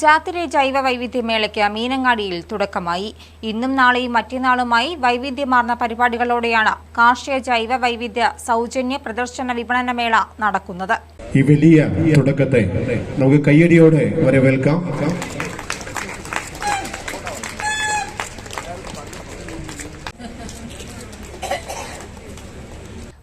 ജാത്തിരെ ജൈവ വൈവിധ്യ മേളയ്ക്ക് മീനങ്ങാടിയിൽ തുടക്കമായി. ഇന്നും നാളെയും മറ്റന്നാളുമായി വൈവിധ്യമാർന്ന പരിപാടികളോടെയാണ് കാർഷിക ജൈവ വൈവിധ്യ സൗജന്യ പ്രദർശന വിപണന മേള നടക്കുന്നത്. ഈ വലിയ തുടക്കത്തെ നമുക്ക് കയ്യടിയോടെ വരവേൽക്കാം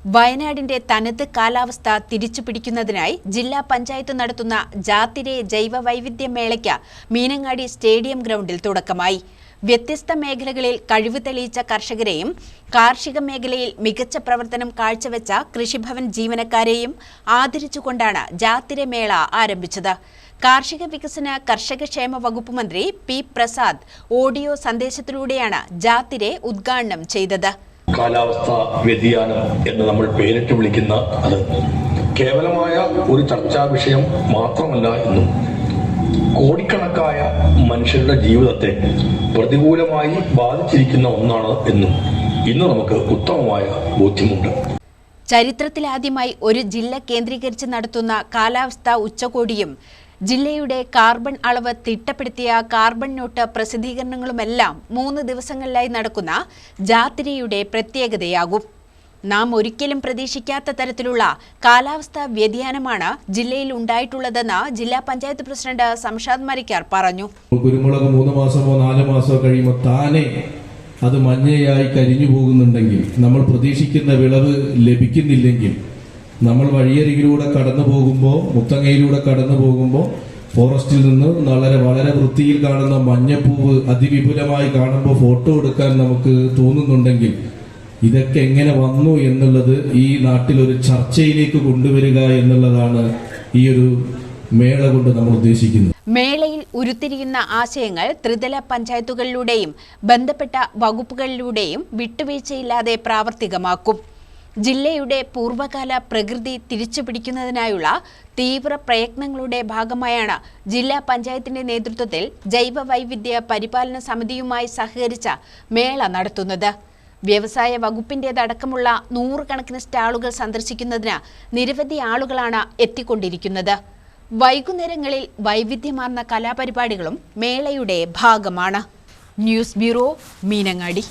വയനാടിന്റെ തനത് കാലാവസ്ഥ തിരിച്ചു പിടിക്കുന്നതിനായി ജില്ലാ പഞ്ചായത്ത് നടത്തുന്ന ജാത്തിരെ ജൈവ വൈവിധ്യ മേളയ്ക്ക് മീനങ്ങാടി സ്റ്റേഡിയം ഗ്രൗണ്ടിൽ തുടക്കമായി. വ്യത്യസ്ത മേഖലകളിൽ കഴിവ് തെളിയിച്ച കർഷകരെയും കാർഷിക മേഖലയിൽ മികച്ച പ്രവർത്തനം കാഴ്ചവെച്ച കൃഷിഭവൻ ജീവനക്കാരെയും ആദരിച്ചുകൊണ്ടാണ് ജാത്തിരെ മേള ആരംഭിച്ചത്. കാർഷിക വികസന കർഷകക്ഷേമ വകുപ്പ് മന്ത്രി പി പ്രസാദ് ഓഡിയോ സന്ദേശത്തിലൂടെയാണ് ജാത്തിരെ ഉദ്ഘാടനം ചെയ്തത്. കാലാവസ്ഥ വ്യതിയാനം എന്ന് നമ്മൾ പേരിട്ട് വിളിക്കുന്ന അത്. കേവലമായ ഒരു ചർച്ചാ വിഷയം മാത്രമല്ല എന്നും. കോടിക്കണക്കായ മനുഷ്യരുടെ ജീവിതത്തെ പ്രതികൂലമായി ബാധിച്ചിരിക്കുന്ന ഒന്നാണ് എന്നും. ഇന്ന് നമുക്ക് ഉത്തമമായ ബോധ്യമുണ്ട്. ചരിത്രത്തിലാദ്യമായി ഒരു ജില്ല കേന്ദ്രീകരിച്ച് നടത്തുന്ന കാലാവസ്ഥാ ഉച്ചകോടിയും ജില്ലയുടെ കാർബൺ അളവ് തിട്ടപ്പെടുത്തിയ കാർബൺ നോട്ട് പ്രസിദ്ധീകരണങ്ങളുമെല്ലാം മൂന്ന് ദിവസങ്ങളിലായി നടക്കുന്ന ജാത്തിരയുടെ പ്രത്യേകതയാകും. നാം ഒരിക്കലും പ്രതീക്ഷിക്കാത്ത തരത്തിലുള്ള കാലാവസ്ഥാ വ്യതിയാനമാണ് ജില്ലയിൽ ഉണ്ടായിട്ടുള്ളതെന്ന് ജില്ലാ പഞ്ചായത്ത് പ്രസിഡന്റ് സംഷാദ് മരിക്കാർ പറഞ്ഞു. കുരുമുളക് മൂന്ന് മാസമോ നാല് മാസമോ കഴിയുമ്പോൾ താനെ അത് മഞ്ഞയായി കരിഞ്ഞു പോകുന്നുണ്ടെങ്കിൽ നമ്മൾ പ്രതീക്ഷിക്കുന്ന വിളവ് ലഭിക്കുന്നില്ലെങ്കിൽ നമ്മൾ വഴിയരികിലൂടെ കടന്നു പോകുമ്പോൾ മുത്തങ്ങയിലൂടെ കടന്നു പോകുമ്പോൾ ഫോറസ്റ്റിൽ നിന്ന് വളരെ വളരെ വൃത്തിയിൽ കാണുന്ന മഞ്ഞപ്പൂവ് അതിവിപുലമായി കാണുമ്പോൾ ഫോട്ടോ എടുക്കാൻ നമുക്ക് തോന്നുന്നുണ്ടെങ്കിൽ ഇതൊക്കെ എങ്ങനെ വന്നു എന്നുള്ളത് ഈ നാട്ടിൽ ഒരു ചർച്ചയിലേക്ക് കൊണ്ടുവരിക എന്നുള്ളതാണ് ഈ ഒരു മേള കൊണ്ട് നമ്മൾ ഉദ്ദേശിക്കുന്നത്. മേളയിൽ ഉരുത്തിരിയുന്ന ആശയങ്ങൾ ത്രിതല പഞ്ചായത്തുകളിലൂടെയും ബന്ധപ്പെട്ട വകുപ്പുകളിലൂടെയും വിട്ടുവീഴ്ചയില്ലാതെ പ്രാവർത്തികമാക്കും. ജില്ലയുടെ പൂർവകാല പ്രകൃതി തിരിച്ചുപിടിക്കുന്നതിനായുള്ള തീവ്ര പ്രയത്നങ്ങളുടെ ഭാഗമായാണ് ജില്ലാ പഞ്ചായത്തിന്റെ നേതൃത്വത്തിൽ ജൈവ വൈവിധ്യ പരിപാലന സമിതിയുമായി സഹകരിച്ച മേള നടത്തുന്നത്. വ്യവസായ വകുപ്പിന്റേതടക്കമുള്ള നൂറുകണക്കിന് സ്റ്റാളുകൾ സന്ദർശിക്കുന്നതിന് നിരവധി ആളുകളാണ് എത്തിക്കൊണ്ടിരിക്കുന്നത്. വൈകുന്നേരങ്ങളിൽ വൈവിധ്യമാർന്ന കലാപരിപാടികളും മേളയുടെ ഭാഗമാണ്. News bureau Meenangadi.